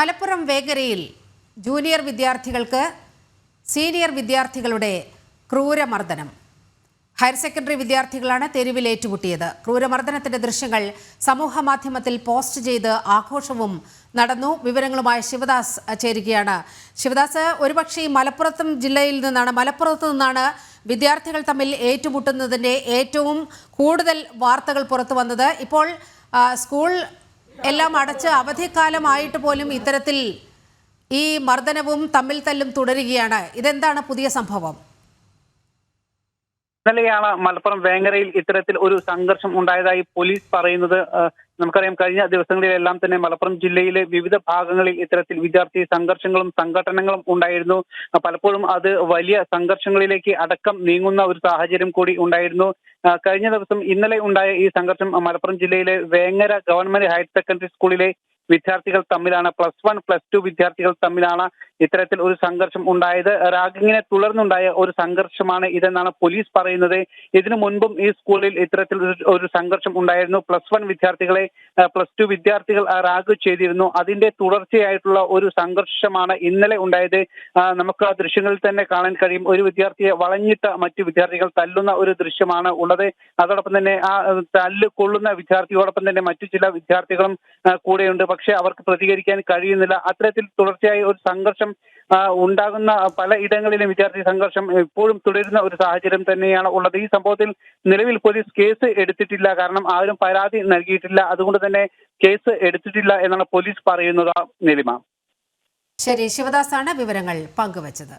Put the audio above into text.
മലപ്പുറം വേഗരയിൽ ജൂനിയർ വിദ്യാർത്ഥികൾക്ക് സീനിയർ വിദ്യാർത്ഥികളുടെ ക്രൂരമർദ്ദനം. ഹയർ സെക്കൻഡറി വിദ്യാർത്ഥികളാണ് തെരുവിൽ ഏറ്റുമുട്ടിയത്. ക്രൂരമർദ്ദനത്തിന്റെ ദൃശ്യങ്ങൾ സമൂഹ മാധ്യമത്തിൽ പോസ്റ്റ് ചെയ്ത് ആഘോഷവും നടന്നു. വിവരങ്ങളുമായി ശിവദാസ് ചേരുകയാണ്. ശിവദാസ് ഒരുപക്ഷെ മലപ്പുറത്തും ജില്ലയിൽ നിന്നാണ് മലപ്പുറത്ത് നിന്നാണ് വിദ്യാർത്ഥികൾ തമ്മിൽ ഏറ്റുമുട്ടുന്നതിന്റെ ഏറ്റവും കൂടുതൽ വാർത്തകൾ പുറത്തു വന്നത്. ഇപ്പോൾ സ്കൂൾ എല്ലാം അടച്ച് അവധിക്കാലമായിട്ട് പോലും ഇത്തരത്തിൽ ഈ മർദ്ദനവും തമ്മിൽ തല്ലും തുടരുകയാണ്. ഇതെന്താണ് പുതിയ സംഭവം? ഇന്നലെയാണ് മലപ്പുറം വേങ്ങരയിൽ ഇത്തരത്തിൽ ഒരു സംഘർഷം ഉണ്ടായതായി പോലീസ് പറയുന്നത് നമുക്കറിയാം കഴിഞ്ഞ ദിവസങ്ങളിലെല്ലാം തന്നെ മലപ്പുറം ജില്ലയിലെ വിവിധ ഭാഗങ്ങളിൽ ഇത്തരത്തിൽ വിദ്യാർത്ഥി സംഘർഷങ്ങളും സംഘടനകളും ഉണ്ടായിരുന്നു. പലപ്പോഴും അത് വലിയ സംഘർഷങ്ങളിലേക്ക് അടക്കം നീങ്ങുന്ന ഒരു സാഹചര്യം കൂടി ഉണ്ടായിരുന്നു. കഴിഞ്ഞ ദിവസം ഇന്നലെ ഉണ്ടായ ഈ സംഘർഷം മലപ്പുറം ജില്ലയിലെ വേങ്ങര ഗവൺമെന്റ് ഹയർ സെക്കൻഡറി സ്കൂളിലെ വിദ്യാർത്ഥികൾ തമ്മിലാണ്. പ്ലസ് വൺ പ്ലസ് ടു വിദ്യാർത്ഥികൾ തമ്മിലാണ് ഇത്തരത്തിൽ ഒരു സംഘർഷം ഉണ്ടായത്. റാഗിങ്ങിനെ തുടർന്നുണ്ടായ ഒരു സംഘർഷമാണ് ഇതെന്നാണ് പോലീസ് പറയുന്നത്. ഇതിനു മുൻപും ഈ സ്കൂളിൽ ഇത്തരത്തിൽ ഒരു- സംഘർഷം ഉണ്ടായിരുന്നു. പ്ലസ് വൺ വിദ്യാർത്ഥികളെ പ്ലസ് ടു വിദ്യാർത്ഥികൾ റാഗ് ചെയ്തിരുന്നു. അതിന്റെ തുടർച്ചയായിട്ടുള്ള ഒരു സംഘർഷമാണ് ഇന്നലെ ഉണ്ടായത്. നമുക്ക് ആ ദൃശ്യങ്ങളിൽ തന്നെ കാണാൻ കഴിയും. ഒരു വിദ്യാർത്ഥിയെ വളഞ്ഞിട്ട് മറ്റു വിദ്യാർത്ഥികൾ തല്ലുന്ന ഒരു ദൃശ്യമാണ് ഉള്ളത്. അതോടൊപ്പം തന്നെ ആ തല്ല് കൊള്ളുന്ന വിദ്യാർത്ഥിയോടൊപ്പം തന്നെ മറ്റു ചില വിദ്യാർത്ഥികളും കൂടെയുണ്ട്. പക്ഷേ അവർക്ക് പ്രതികരിക്കാൻ കഴിയുന്നില്ല. അത്തരത്തിൽ തുടർച്ചയായി ഒരു സംഘർഷം ഉണ്ടാകുന്ന പല ഇടങ്ങളിലും വിദ്യാർത്ഥി സംഘർഷം ഇപ്പോഴും തുടരുന്ന ഒരു സാഹചര്യം തന്നെയാണ് ഉള്ളത്. ഈ സംഭവത്തിൽ നിലവിൽ പോലീസ് കേസ് എടുത്തിട്ടില്ല. കാരണം ആരും പരാതി നൽകിയിട്ടില്ല. അതുകൊണ്ട് തന്നെ കേസ് എടുത്തിട്ടില്ല എന്നാണ് പോലീസ് പറയുന്നത് നിലിമ. ശരി ശിവദാസാണ് വിവരങ്ങൾ പങ്കുവച്ചത്.